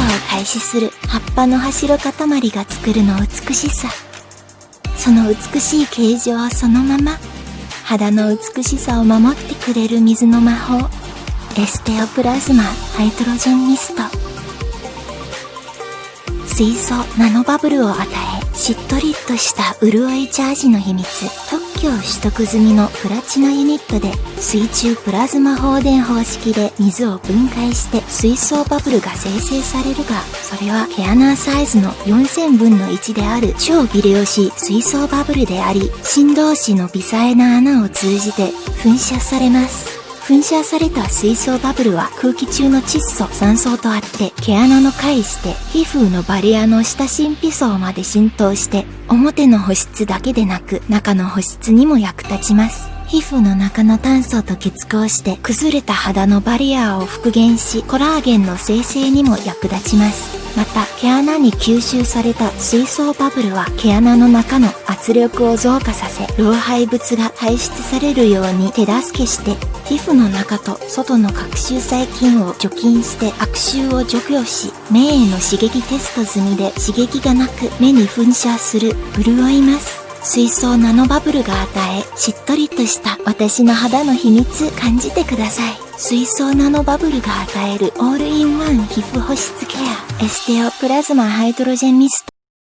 さを開始する葉っぱの柱塊が作るの美しさ。その美しい形状そのまま、肌の美しさを守ってくれる水の魔法。エステオプラズマハイドロジェンミスト。水素ナノバブルを与え、しっとりとした潤いチャージの秘密。特許を取得済みのプラチナユニットで、水中プラズマ放電方式で水を分解して水素バブルが生成されるが、それは毛穴サイズの4000分の1である超微量子水素バブルであり、振動子の微細な穴を通じて噴射されます。噴射された水槽バブルは空気中の窒素、酸素とあって毛穴の介して皮膚のバリアの下神秘層まで浸透して表の保湿だけでなく中の保湿にも役立ちます。皮膚の中の炭素と結合して崩れた肌のバリアを復元しコラーゲンの生成にも役立ちます。また毛穴に吸収された水素バブルは毛穴の中の圧力を増加させ老廃物が排出されるように手助けして皮膚の中と外の角臭細菌を除菌して悪臭を除去し目への刺激テスト済みで刺激がなく目に噴射する潤います水槽ナノバブルが与えしっとりとした私の肌の秘密感じてください。水槽ナノバブルが与えるオールインワン皮膚保湿ケア。エステオプラズマハイドロジェンミスト。